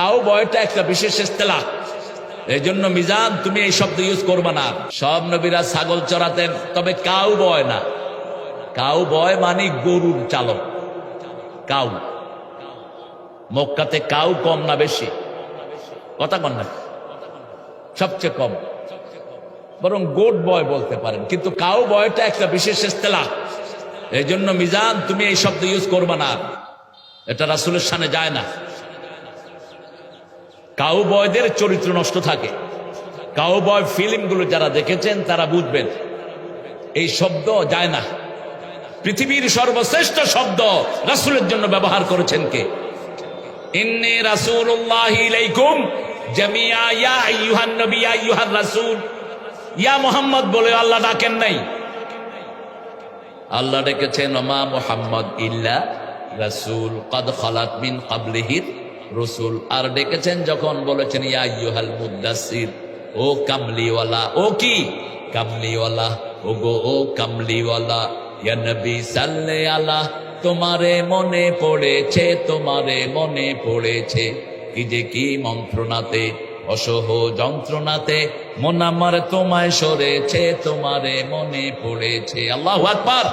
Cow বয়টা একটা বিশেষ ইস্তেলা। এই জন্য মিজান, তুমি এই শব্দ ইউজ করবে না। সব নবীরা ছাগল চড়াতেন, তবে কাউ বয় না। কাউ বয় মানে গরুর চালক। কাউ। মক্কাতে কাউ কম না বেশি। কথা কন না। সবচেয়ে কম। বরং গোট বয় বলতে পারেন। কিন্তু কাউ বয়টা একটা বিশেষ ইস্তেলা। এই জন্য মিজান, তুমি এই শব্দ ইউজ করবে না। এটা রাসুলের সামনে যায় না। কাউ বয়দের চরিত্র নষ্ট থাকে। কাউ বয় ফিল্মগুলো যারা দেখেছেন, তারা বুঝবেন, এই শব্দ যায় না। পৃথিবীর সর্বশ্রেষ্ঠ শব্দ রাসুলের জন্য ব্যবহার করেছেন কে? ইন্নি জামিয়া, ইয়া আইয়ুহার রাসূল। ইয়া মুহাম্মদ বলে আল্লাহ নাই। আল্লাহ ডেকেছেন, ওমা মুহাম্মদ ইল্লা রাসূল, কদ খালাত রসুল আর ডেকেছেন যখন বলেছেন, ইয়া আইয়ুহাল মুদাসসির, ও কামলিওয়ালা, ও কি? কামলিওয়ালা ও গো ও কামলিওয়ালা নবী, সাল্লে তোমারে মনে পড়েছে, তোমারে মনে পড়েছে, কি যে কি মন্ত্রণাতে, অসহ যন্ত্রণাতে, মন আমার তোমায় সরেছে, তোমারে মনে পড়েছে। আল্লাহু আকবার!